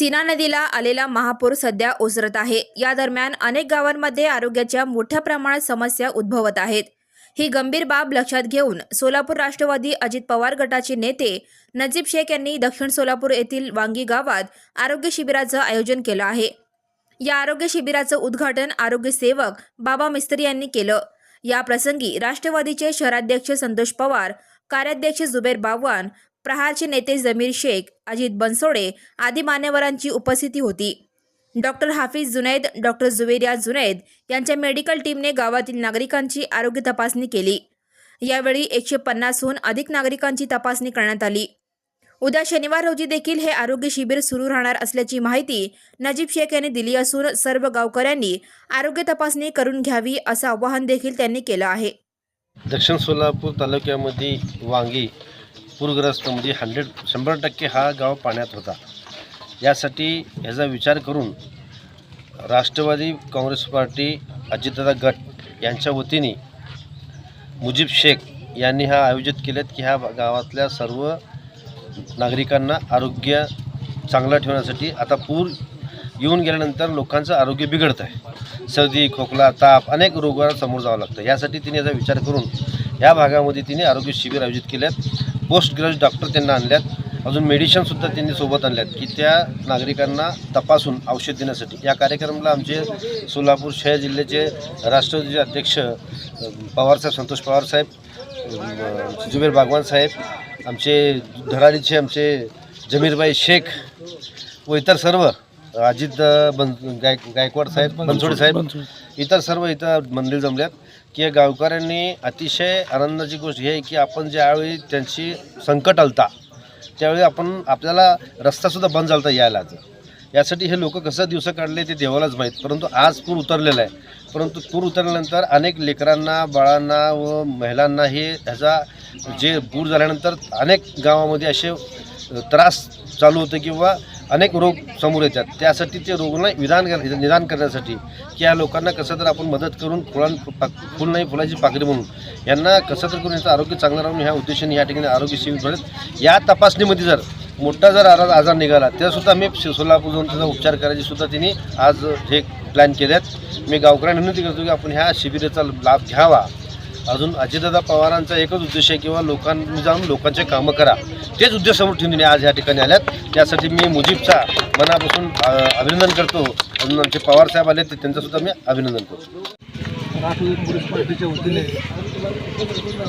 सीना नदीला आलेला महापूर सध्या ओसरत आहे. या दरम्यान अनेक गावांमध्ये आरोग्याच्या मोठ्या प्रमाणात समस्या उद्भवत आहेत. ही गंभीर बाब लक्षात घेऊन सोलापूर राष्ट्रवादी अजित पवार गटाचे नेते नजीब शेख यांनी दक्षिण सोलापूर येथील वांगी गावात आरोग्य शिबिराचं आयोजन केलं आहे. या आरोग्य शिबिराचं उद्घाटन आरोग्य सेवक बाबा मिस्त्री यांनी केलं. या प्रसंगी राष्ट्रवादीचे शहराध्यक्ष संतोष पवार कार्याध्यक्ष जुबेर बागवान प्रहारचे नेते जमीर शेख अजित बनसोडे आदी मान्यवरांची उपस्थिती होती. डॉक्टर हाफिज जुनैद डॉक्टर जुवेरिया जुनैद यांच्या मेडिकल टीमने गावातील नागरिकांची आरोग्य तपासणी केली. यावेळी एकशे पन्नासहून अधिक नागरिकांची तपासणी करण्यात आली. उद्या शनिवार रोजी देखील हे आरोग्य शिबिर सुरू राहणार असल्याची माहिती नजीब शेख यांनी दिली असून सर्व गावकऱ्यांनी आरोग्य तपासणी करून घ्यावी असं आवाहन देखील त्यांनी केलं आहे. दक्षिण सोलापूर तालुक्यामध्ये वांगी पूरग्रस्त म्हणजे हंड्रेड शंभर टक्के हा गाव पाण्यात होता. यासाठी ह्याचा विचार करून राष्ट्रवादी काँग्रेस पार्टी अजितदादा गट यांच्या वतीने मुजीब शेख यांनी हा आयोजित केलेत की ह्या गावातल्या सर्व नागरिकांना आरोग्य चांगलं ठेवण्यासाठी आता पूर येऊन गेल्यानंतर लोकांचं आरोग्य बिघडत आहे सर्दी खोकला ताप अनेक रोगांना समोर जावं लागतं. यासाठी तिने याचा विचार करून या भागामध्ये तिने आरोग्य शिबिर आयोजित केल्यात पोस्ट ग्रॅज्युएट डॉक्टर त्यांना आणल्यात. अजून मेडिसिनसुद्धा त्यांनी सोबत आणल्यात की त्या नागरिकांना तपासून औषध देण्यासाठी. या कार्यक्रमाला आमचे सोलापूर शहर जिल्ह्याचे राष्ट्रवादीचे अध्यक्ष पवारसाहेब संतोष पवारसाहेब जुबेर बागवान साहेब आमचे धडाडीचे आमचे जमीरबाई शेख व इतर सर्व अजित बन गाय गायकवाड साहेब बनसोडे साहेब इतर सर्व इथं मंदिर जमल्यात. की या गावकऱ्यांनी अतिशय आनंदाची गोष्ट ही आहे की आपण ज्यावेळी त्यांची संकट आलता त्यावेळी आपण आपल्याला रस्तासुद्धा बंद झालता यायला. यासाठी हे लोक कसं दिवस काढले ते देवालाच माहीत. परंतु आज पूर उतरलेला आहे. परंतु पूर उतरल्यानंतर अनेक लेकरांना बाळांना व महिलांना हे ह्याचा जे पूर झाल्यानंतर अनेक गावामध्ये असे त्रास चालू होते किंवा अनेक रोग समोर येतात. त्यासाठी ते रोगांना विधान कर निदान करण्यासाठी की या लोकांना कसं तर आपण मदत करून फुलां फुल नाही फुलाची पाकळी म्हणून. यांना कसं तर करून याचं आरोग्य चांगलं राहून ह्या उद्देशाने या ठिकाणी आरोग्य शिबिर भरत या तपासणीमध्ये जर मोठा जर आजार आजार निघाला त्यासुद्धा मी सोलापूर जाऊन त्याचा उपचार करायची सुद्धा तिने आज हे प्लॅन केल्यात मी गावकऱ्यांना विनंती करतो की आपण ह्या शिबिराचा लाभ घ्यावा. अजून अजितदादा पवारांचा एकच उद्देश आहे किंवा लोकांनी जाऊन लोकांचे कामं करा. तेच उद्देश समोर ठेवून आज या ठिकाणी आल्यात. त्यासाठी मी मुजीबचा मनापासून अभिनंदन करतो. जे आमचे पवार साहेब आले ते त्यांचंसुद्धा मी अभिनंदन करतो. मराठी काँग्रेस पार्टीच्या वतीने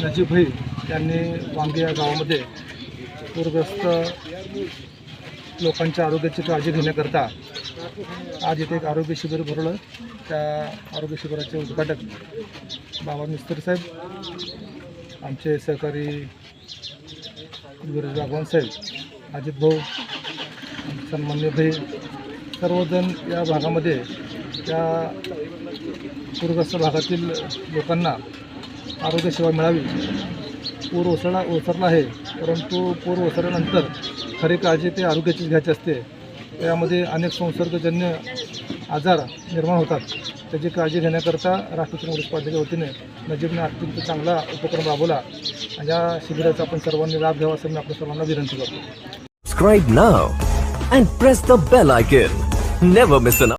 नजीब भाई यांनी वांगे या गावामध्ये पूरग्रस्त लोकांच्या आरोग्याची काळजी घेण्याकरता आज इथे एक आरोग्य शिबिर भरलं. त्या आरोग्य शिबिराचे उद्घाटक बाबा मिस्त्री साहेब आमचे सहकारी गिरीश बागवान साहेब अजित भाऊ सन्मान्य भाई सर्वजण या भागामध्ये त्या पूरग्रस्त भागातील लोकांना आरोग्यसेवा मिळावी. पूर ओसरला ओसरला आहे परंतु पूर ओसरल्यानंतर खरी काळजी ते आरोग्याचीच घ्यायची असते. त्यामध्ये अनेक संसर्गजन्य आजार निर्माण होतात. त्याची काळजी घेण्याकरता राष्ट्रीय काँग्रेस पार्टीच्या वतीने नजीबने अत्यंत चांगला उपक्रम राबवला. आणि या शिबिराचा आपण सर्वांनी लाभ घ्यावा असं मी आपल्या सर्वांना विनंती करतो. Subscribe now and press the bell icon. Never miss